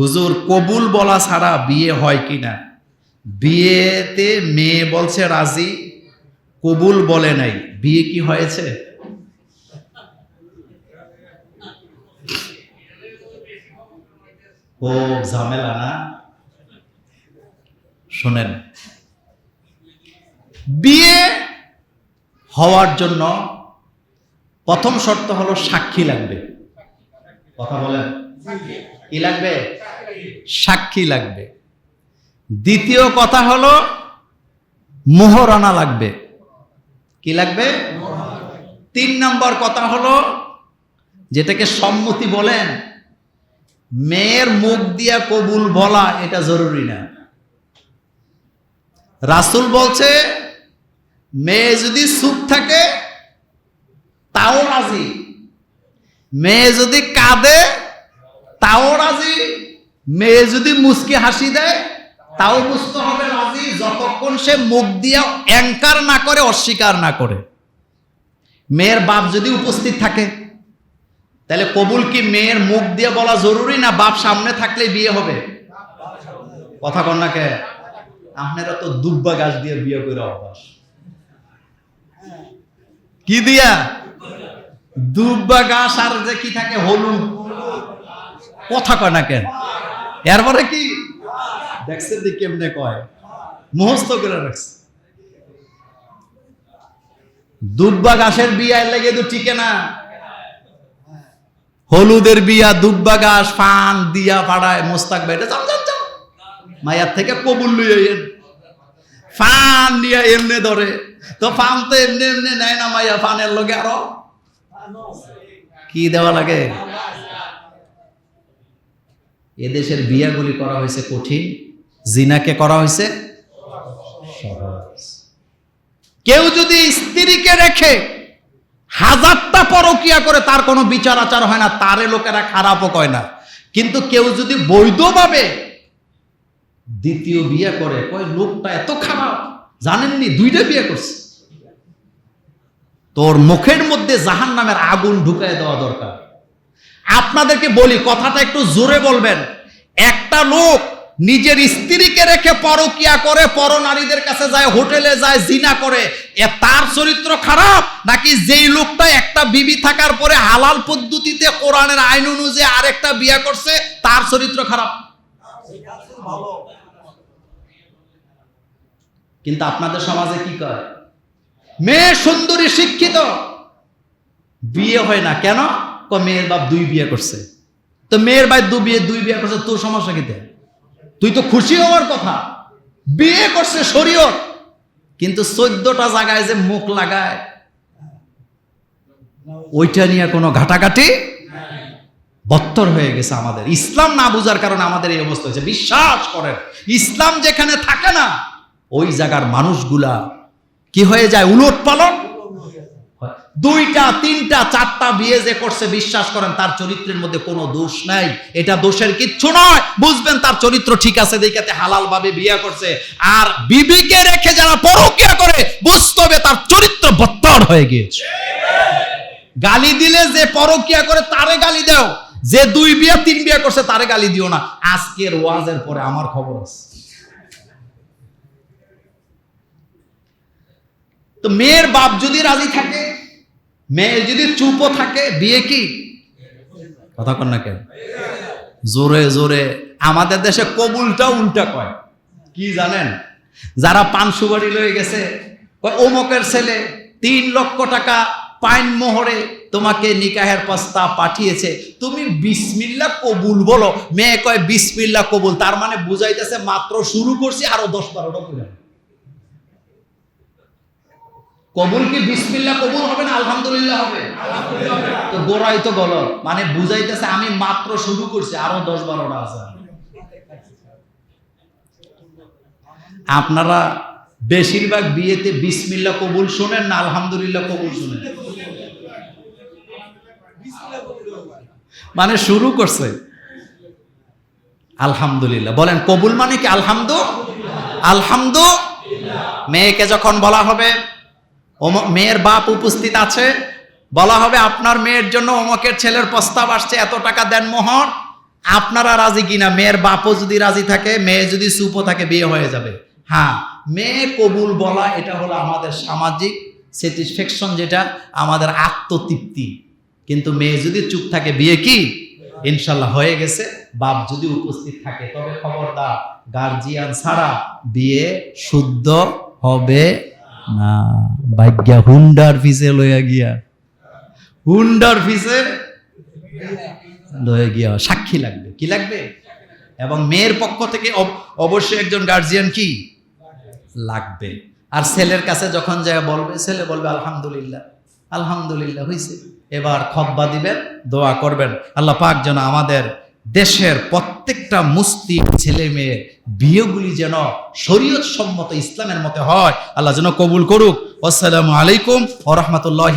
হুজুর, কবুল বলা ছাড়া বিয়ে হয় কিনা? বিয়েতে মেয়ে বলছে রাজি, কবুল বলে নাই। বিয়ে কি হয়েছে? ও ঝামেলা না? শোনেন, বিয়ে হওয়ার জন্য প্রথম শর্ত হলো সাক্ষী লাগবে। কথা বলেন। কি লাগবে? সাক্ষী লাগবে। দ্বিতীয় কথা হলো মোহরানা লাগবে। কি লাগবে? তিন নম্বর কথা হলো যেটাকে সম্মতি বলেন মেয়ের মুখ দিয়া কবুল বলা এটা জরুরি না। রাসুল বলছে মেয়ে যদি চুপ থাকে তাও রাজি মেয়ে যদি কাঁদে তাও রাজি, মেয়ে যদি মুসকি হাসি দেয়, তাও বুঝতে হবে রাজি, যতক্ষণ সে মুখ দিয়া অ্যাঙ্কার না করে, অস্বীকার না করে। মেয়ের বাপ যদি উপস্থিত থাকে, তাহলে কবুল কি মেয়ের মুখ দিয়ে বলা জরুরি না বাপ সামনে থাকলে বিয়ে হবে? কথা কন না কে? আপনারা তো দুব্বা গাছ দিয়ে বিয়ে করে অভ্যাস। কি দিয়া? দুব্বা গাছ আর যে কি থাকে, হলুদ। কথা কয় না কেন? এরপরে কি? দেখছেন দি কেমনে কয়? মুহস্ত করে রাখছে। দুব্বা গাছের বিয়ায় লেগে তো টিকে না। হলুদের বিয়া দুব্বা গাছ ফান, দিয়া পাড়ায় মোস্তাক বাইরে যাও যাও যাও মায়ার থেকে কবুল লইয়া ফান নিয়ে এমনে ধরে। তো ফান তো এমনি এমনি নেয় না মাইয়া, ফানের লগে আরও। কি দেওয়া লাগে? এদেশের বিয়াগুলি করা হয়েছে কঠিন, জিনাকে করা হয়েছে কেউ যদি স্ত্রীকে রেখে হাজারটা পরকিয়া করে, তার কোনো বিচার আচার হয় না, তারে লোকেরা খারাপও কয় না। কিন্তু কেউ যদি বৈধভাবে দ্বিতীয় বিয়ে করে, কয়, লোকটা এত খারাপ, জানেননি, দুইটা বিয়ে করছে। তোর মুখের মধ্যে জাহান নামের আগুন ঢুকায় দেওয়া দরকার। আপনাদেরকে বলি, কথাটা একটু জোরে বলবেন। একটা লোক নিজের স্ত্রীকে রেখে পরকিয়া করে পর নারীদের কাছে যায়, হোটেলে যায়, জিনা করে। এ তার চরিত্র খারাপ? নাকি যেই লোকটা একটা বিবি থাকার পরে হালাল পদ্ধতিতে কোরআনের আইন অনুযায়ী আরেকটা বিয়ে করছে, তার চরিত্র খারাপ? কিন্তু আপনাদের সমাজে কি কয়? মেয়ে সুন্দরী, শিক্ষিত। বিয়ে হয় না। কেন? মেয়ের বাপ দুই বিয়ে করছে। তো মেয়ের ভাই দু বিয়ে, দুই বিয়ে করছে, তোর সমস্যা কি তুই তো খুশি হওয়ার কথা। বিয়ে করছে শরীয়ত, কিন্তু চোদ্দটা জায়গায় যে মুখ লাগায়, ওইটা নিয়ে কোনো ঘাটাঘাটি বত্তর হয়ে গেছে আমাদের। ইসলাম না বুঝার কারণে আমাদের এই অবস্থা হয়েছে। বিশ্বাস করেন, ইসলাম যেখানে থাকে না, ওই জায়গার মানুষগুলা কি হয়ে যায়? উলট পালন দুইটা, তিনটা, চারটা বিয়ে যে করছে, বিশ্বাস করেন, তার চরিত্রের মধ্যে কোনো দোষ নাই। এটা দোষের কিচ্ছু নয়। বুঝবেন, তার চরিত্র ঠিক আছে, দেখাতে হালাল ভাবে বিয়ে করছে। আর বিবিকে রেখে যারা পরকিয়া করে, বুঝতে হবে তার চরিত্র বত্তর হয়ে গিয়েছে। গালি দিলে যে পরকিয়া করে, তারে গালি দাও। যে দুই তিন করছে, তারে গালি দিও না। আজকের ওয়াজের পরে আমার খবর আছে। তো মেয়ের বাপ যদি রাজি থাকে মেয়ে যদি চুপও থাকে, বিয়ে কি? কথা কন না কেন? জোরে জোরে। আমাদের দেশে কবুলটা উল্টা কয়। কি জানেন? যারা পান সুবাড়ি লয়ে গেছে অমকের ছেলে তিন লক্ষ টাকা পাইন মোহরে তোমাকে নিকাহের প্রস্তাব পাঠিয়েছে। তুমি বিসমিল্লা কবুল বলো। মেয়ে কয়, বিসমিল্লা কবুল। তার মানে বুঝাইতেছে মাত্র শুরু করছি, আরও দশ বারোটা করে। কবুল কি বিসমিল্লা কবুল হবে না আলহামদুলিল্লাহ হবে? তো গোড়াই তো গলত মানে বুঝাইতেছে আমি মাত্র শুরু করছি, আরও দশ বারোটা আছে। আপনারা বেশিরভাগ বিয়েতে বিসমিল্লা কবুল শোনেন না আলহামদুলিল্লাহ কবুল শোনেন? মানে শুরু করছে। আলহামদুলিল্লাহ। বলেন, কবুল মানে কি আলহামদু? আলহামদু? মেয়েকে যখন বলা হবে মেয়ের বাপ উপস্থিত আছে। বলা হবে আপনার মেয়ের জন্য অমকের ছেলের প্রস্তাব আসছে, এত টাকা দেন মোহর আপনারা রাজি কিনা? মেয়ের বাপও যদি রাজি থাকে, মেয়ে যদি সুপও থাকে, বিয়ে হয়ে যাবে। হ্যাঁ মেয়ে কবুল বলা এটা হলো আমাদের সামাজিক স্যাটিসফ্যাকশন যেটা, আমাদের আত্মতৃপ্তি। কিন্তু মেয়ে যদি চুপ থাকে, বিয়ে কি? ইনশাল্লাহ হয়ে গেছে। বাপ যদি উপস্থিত থাকে, তবে খবরদার গার্জিয়ান ছাড়া বিয়ে শুদ্ধ হবে না, ভাগ্যা হুন্ডার ফিসে লইয়া গিয়া। হুন্ডার ফিসে লয়ে গিয়া সাক্ষী লাগবে। কি লাগবে? এবং মেয়ের পক্ষ থেকে অব- অবশ্যই একজন গার্জিয়ান কি? লাগবে। আর ছেলের কাছে যখন যায় বলবে, ছেলে বলবে, আলহামদুলিল্লাহ আলহামদুলিল্লাহ হয়েছে এবার খব্বা দিবেন, দোয়া করবেন। আল্লাহ পাক যেন আমাদের দেশের প্রত্যেকটা মুস্তি ছেলে মেয়ের বিয়েগুলি যেন শরীয়ত সম্মত ইসলামের মতে হয়, আল্লাহ যেন কবুল করুক। আসসালামু আলাইকুম ও রহমতুল্লাহ